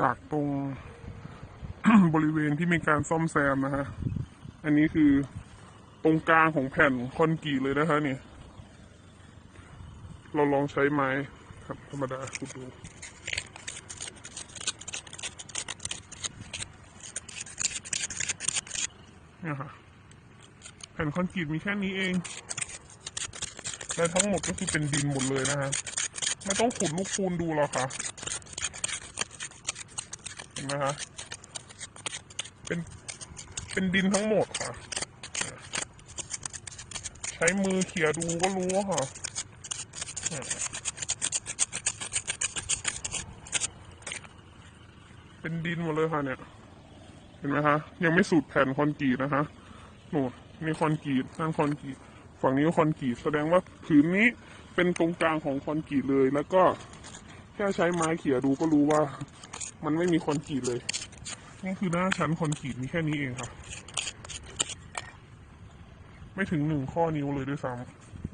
จากตรงบริเวณที่มีการซ่อมแซมนะฮะ อันนี้คือตรงกลางของแผ่นคอนกรีตเลยนะคะเนี่ย เราลองใช้ไม้ครับธรรมดาขุดดูเนี่ยค่ะแผ่นคอนกรีตมีแค่นี้เอง และทั้งหมดก็คือเป็นดินหมดเลยนะฮะ ไม่ต้องขุดลูกคูณดูหรอกค่ะ เห็นไหมคะเป็นเป็นดินทั้งหมดค่ะ ใช้มือเขี่ยดูก็รู้ค่ะเป็นดินหมดเลยค่ะเนี่ย เห็นไหมคะยังไม่สูดแผ่นคอนกรีตนะคะโน่นนี่คอนกรีตนั่นคอนกรีตฝั่งนี้ก็คอนกรีตแสดงว่าผืนนี้เป็นตรงกลางของคอนกรีตเลย แล้วก็แค่ใช้ไม้เขี่ยดูก็รู้ว่า มันไม่มีคอนกรีตเลย นี่คือหน้าชั้นคอนกรีตมีแค่นี้เองค่ะ ไม่ถึงหนึ่งข้อนิ้วเลยด้วยซ้ำ